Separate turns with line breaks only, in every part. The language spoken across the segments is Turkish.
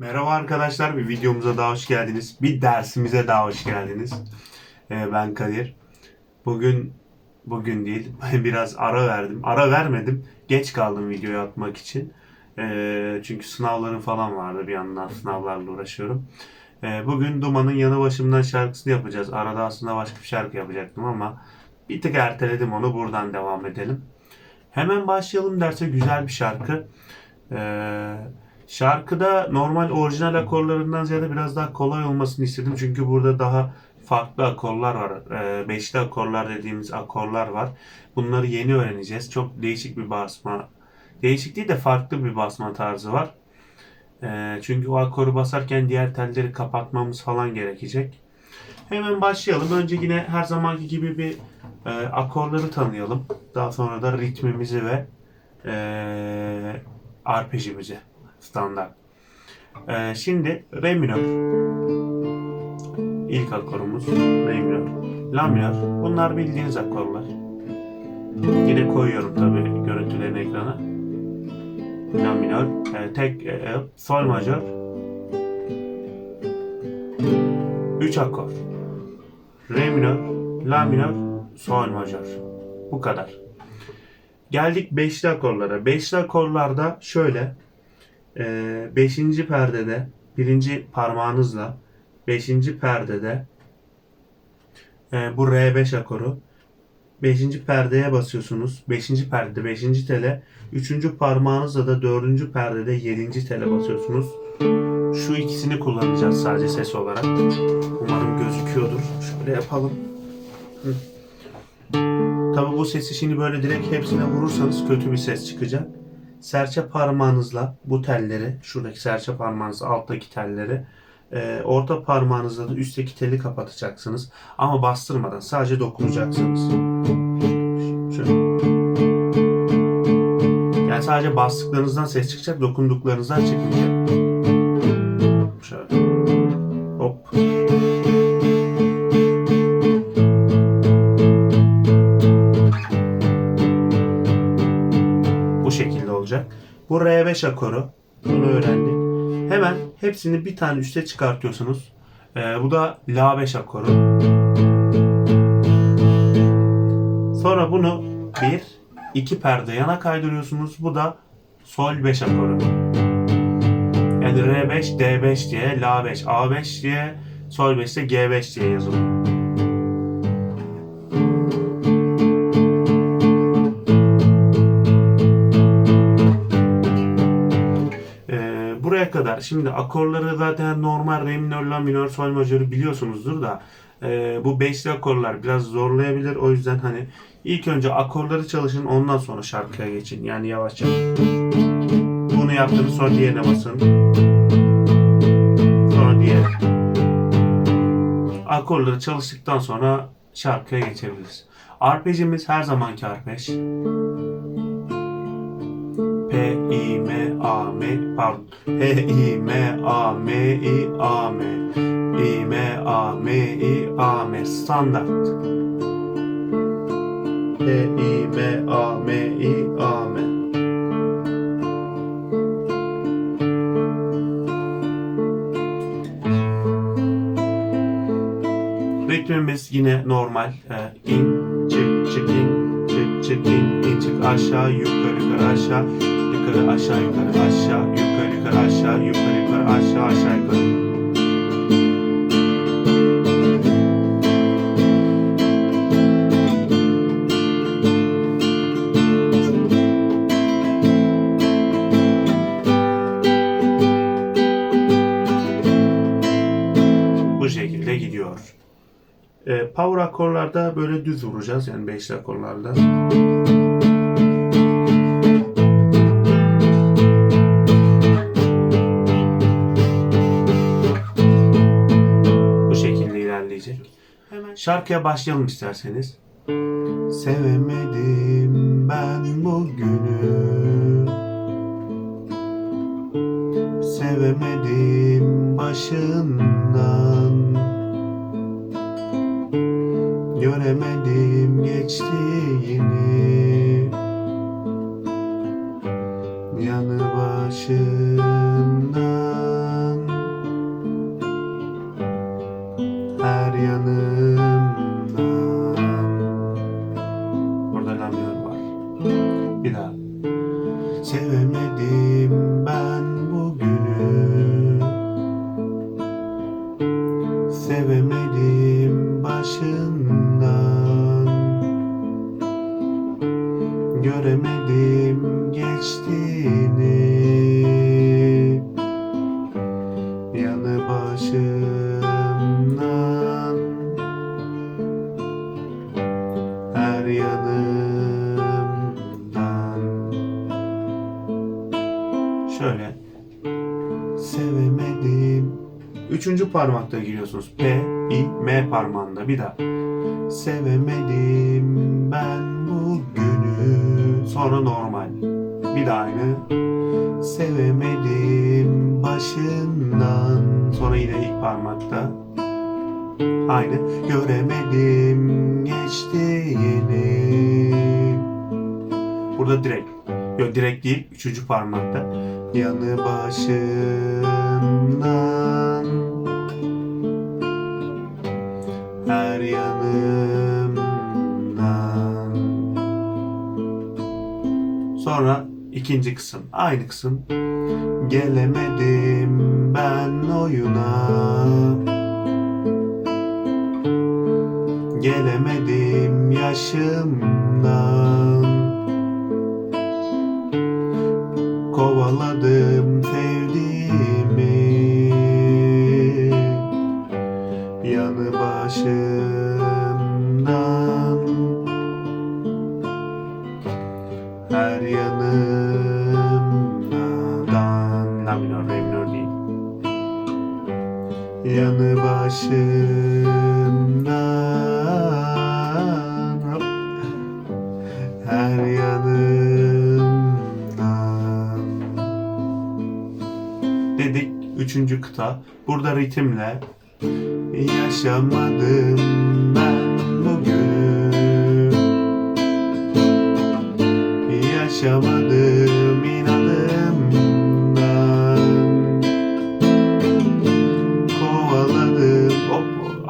Merhaba arkadaşlar, bir videomuza daha hoş geldiniz. Bir dersimize daha hoş geldiniz. Ee, ben Kadir. Bugün, bugün değil, biraz ara verdim. Ara vermedim, geç kaldım videoyu atmak için. Ee, çünkü sınavlarım falan vardı, bir yandan sınavlarla uğraşıyorum. Ee, bugün Duman'ın Yanı Başımdan şarkısını yapacağız. Arada aslında başka bir şarkı yapacaktım ama bir tık erteledim onu, buradan devam edelim. Hemen başlayalım derse güzel bir şarkı. Ee, şarkıda normal orijinal akorlarından ziyade biraz daha kolay olmasını istedim. Çünkü burada daha farklı akorlar var. Ee, beşli akorlar dediğimiz akorlar var. Bunları yeni öğreneceğiz. Çok değişik bir basma. Değişik değil de farklı bir basma tarzı var. Ee, çünkü o akoru basarken diğer telleri kapatmamız falan gerekecek. Hemen başlayalım. Önce yine her zamanki gibi bir e, akorları tanıyalım. Daha sonra da ritmimizi ve e, arpejimizi standart. E, şimdi re minör. İlk akorumuz re minör. La minör. Bunlar bildiğiniz akorlar. Yine koyuyorum tabi görüntülerini ekrana. La minör, e, tek e, sol majör. 3 akor. Re minör, la minör, sol majör. Bu kadar. Geldik beşli akorlara. Beşli akorlarda şöyle. 5. perdede birinci parmağınızla 5. perdede e, bu R5 akoru 5. perdeye basıyorsunuz. 5. perdede 5. tele 3. parmağınızla da 4. perdede 7. tele basıyorsunuz. Şu ikisini kullanacağız sadece ses olarak. Umarım gözüküyordur. Şöyle yapalım. Tabi bu sesi şimdi böyle direkt hepsine vurursanız kötü bir ses çıkacak. Serçe parmağınızla bu telleri, şuradaki serçe parmağınızla alttaki telleri, e, orta parmağınızla da üstteki teli kapatacaksınız. Ama bastırmadan sadece dokunacaksınız. Şöyle. Yani sadece bastıklarınızdan ses çıkacak, dokunduklarınızdan çıkmayacak. Şöyle. 5 akoru. Bunu öğrendik. Hemen hepsini bir tane üste çıkartıyorsunuz. Ee, bu da La 5 akoru. Sonra bunu bir, iki perde yana kaydırıyorsunuz. Bu da Sol 5 akoru. Yani R5, D5 diye, La 5, A5 diye, Sol 5 de G5 diye yazılıyor. Şimdi akorları zaten normal re minör, la minör, sol majörü biliyorsunuzdur da e, bu beşli akorlar biraz zorlayabilir. O yüzden hani ilk önce akorları çalışın ondan sonra şarkıya geçin. Yani yavaşça. Bunu yaptınız sonra diğerine basın. Sonra diğer. Akorları çalıştıktan sonra şarkıya geçebiliriz. Arpejimiz her zamanki arpej. M, pardon. P, I, M, A, M, I, A, M. I, M, A, M, I, A, M. Standart. P, I, M, A, M, I, A, M. Ritmimiz yine normal. Ee, in, çık, çık, in, çık, çık, in, in, çık, aşağı, yukarı, yukarı, aşağı, yukarı, aşağı, yukarı, aşağı, yukarı, yukarı, aşağı, yukarı, yukarı, aşağı, aşağı, yukarı. Bu şekilde gidiyor. Ee, power akorlarda böyle düz vuracağız yani 5 akorlarda. Şarkıya başlayalım isterseniz. Sevemedim ben bugünü Sevemedim başından. Göremedim geçtiğini. Yanı başından. Her yanı Göremedim geçtiğini. Yanı başımdan Her yanımdan. Şöyle Sevemedim. Üçüncü parmakta giriyorsunuz. P, I, M parmağında. Bir daha. Sevemedim ben Sonra normal. Bir daha aynı. Sevemedim başından. Sonra yine ilk parmakta. Aynı. Göremedim geçtiğini. Burada direkt. Yok direkt değil. Üçüncü parmakta. Yanı başımdan Sonra ikinci kısım. Aynı kısım. Gelemedim ben oyuna Gelemedim yaşımdan Kovaladım sevdiğimi Yanı başımdan Yanı başımdan. Her yanımdan Dedik üçüncü kıta. Burada ritimle Yaşamadım ben bugün Yaşamadım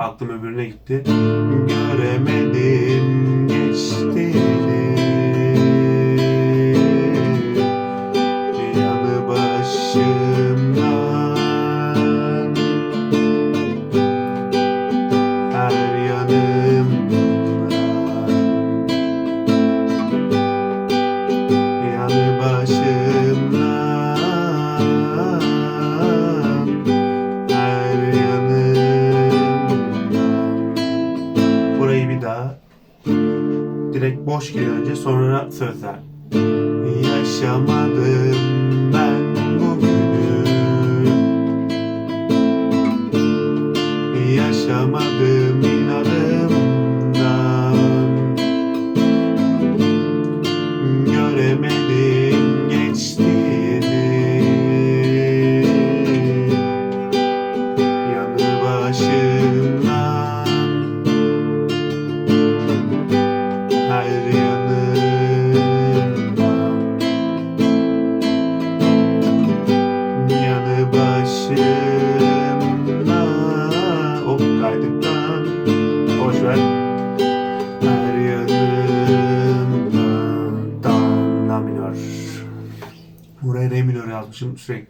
aklım öbürüne gitti. Göremedim geçtiğini sonra sözler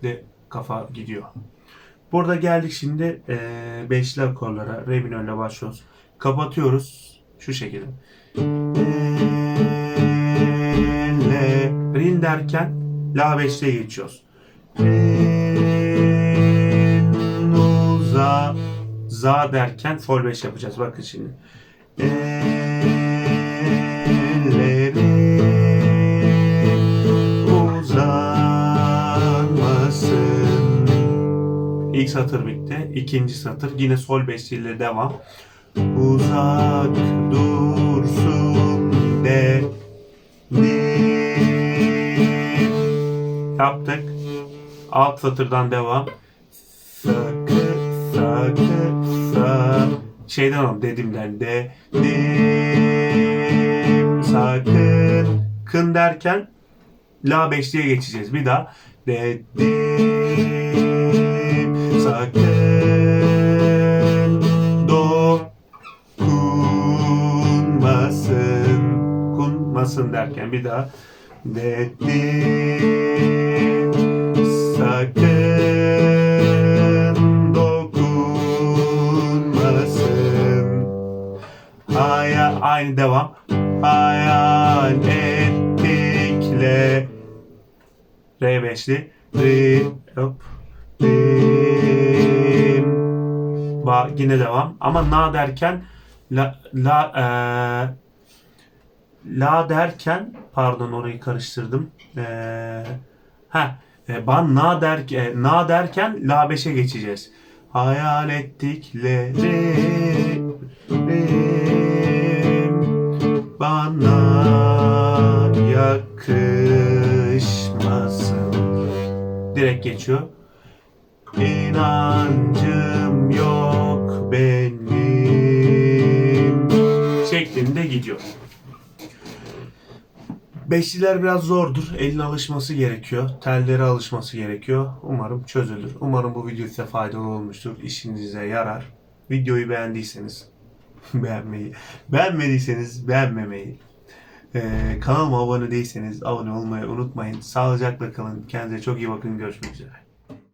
sürekli kafa gidiyor. Burada geldik şimdi eee, beşli akorlara re minörle başlıyoruz. Kapatıyoruz. Şu şekilde. Le Rin derken La beşliğe geçiyoruz. Rin Uza Za derken Sol 5 yapacağız. Bakın şimdi. Ellerin İlk satır bitti. İkinci satır yine sol beşliyle devam. Uzak dursun de Yaptık. Alt satırdan devam. Sakı, sakı, sa. Şeyden alalım dedimden de. Dim, sakın. Kın derken La beşliğe geçeceğiz. Bir daha. Dedim sakın do kunmasın kunmasın derken bir daha. Dedim sakın dokunmasın. Haya aynı devam. Hayal ettikle. Re beşli. Ri hop Rim Ba yine devam ama na derken la la eee, la derken pardon orayı karıştırdım. Eee ha E, ban na, der, e, na derken la 5'e geçeceğiz. Hayal ettiklerim bana yakışmasın. Direkt geçiyor. İnancım yok benim şeklinde gidiyor. Beşliler biraz zordur. Elin alışması gerekiyor. Telleri alışması gerekiyor. Umarım çözülür. Umarım bu video size faydalı olmuştur. İşinize yarar. Videoyu beğendiyseniz beğenmeyi, beğenmediyseniz beğenmemeyi, ee, kanalıma abone değilseniz abone olmayı unutmayın. Sağlıcakla kalın. Kendinize çok iyi bakın. Görüşmek üzere.